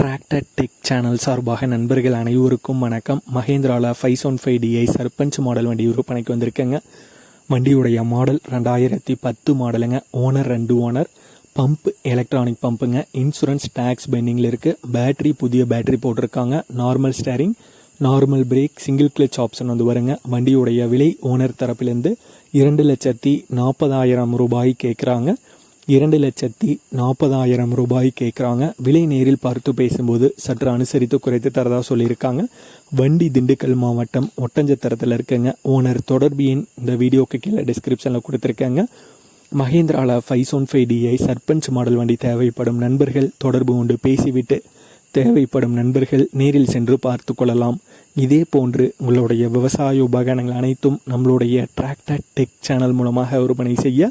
Tractor tech channel சார்பாக நண்பர்கள் அனைவருக்கும் வணக்கம். மகேந்திராவில் five one five DI Sarpanch model வண்டி விற்பனைக்கு வந்திருக்கேங்க. வண்டியுடைய மாடல் ரெண்டாயிரத்தி பத்து மாடலுங்க ஓனர் ரெண்டு ஓனர் பம்ப் எலக்ட்ரானிக் பம்புங்க இன்சூரன்ஸ் டேக்ஸ் பெண்டிங்கில் இருக்குது பேட்டரி புதிய பேட்டரி போட்டிருக்காங்க. Normal steering normal brake single clutch option வந்து வருங்க. வண்டியுடைய விலை ஓனர் தரப்பிலேருந்து இரண்டு லட்சத்தி நாற்பதாயிரம் ரூபாய் கேட்குறாங்க இரண்டு லட்சத்தி நாற்பதாயிரம் ரூபாய் கேட்குறாங்க. விலை நேரில் பார்த்து பேசும்போது சற்று அனுசரித்து குறைத்து தரதாக சொல்லியிருக்காங்க. வண்டி திண்டுக்கல் மாவட்டம் ஒட்டஞ்சத்திரத்தில் இருக்குங்க. ஓனர் தொடர்பு எண் இந்த வீடியோக்கு கீழே டிஸ்கிரிப்ஷனில் கொடுத்துருக்கேங்க. மகேந்திராவில் five one five DI Sarpanch model வண்டி தேவைப்படும் நண்பர்கள் தொடர்பு கொண்டு பேசிவிட்டு தேவைப்படும் நண்பர்கள் நேரில் சென்று பார்த்து கொள்ளலாம். இதே போன்று உங்களுடைய விவசாய உபகரணங்கள் அனைத்தும் நம்மளுடைய டிராக்டர் டெக் சேனல் மூலமாக விற்பனை செய்ய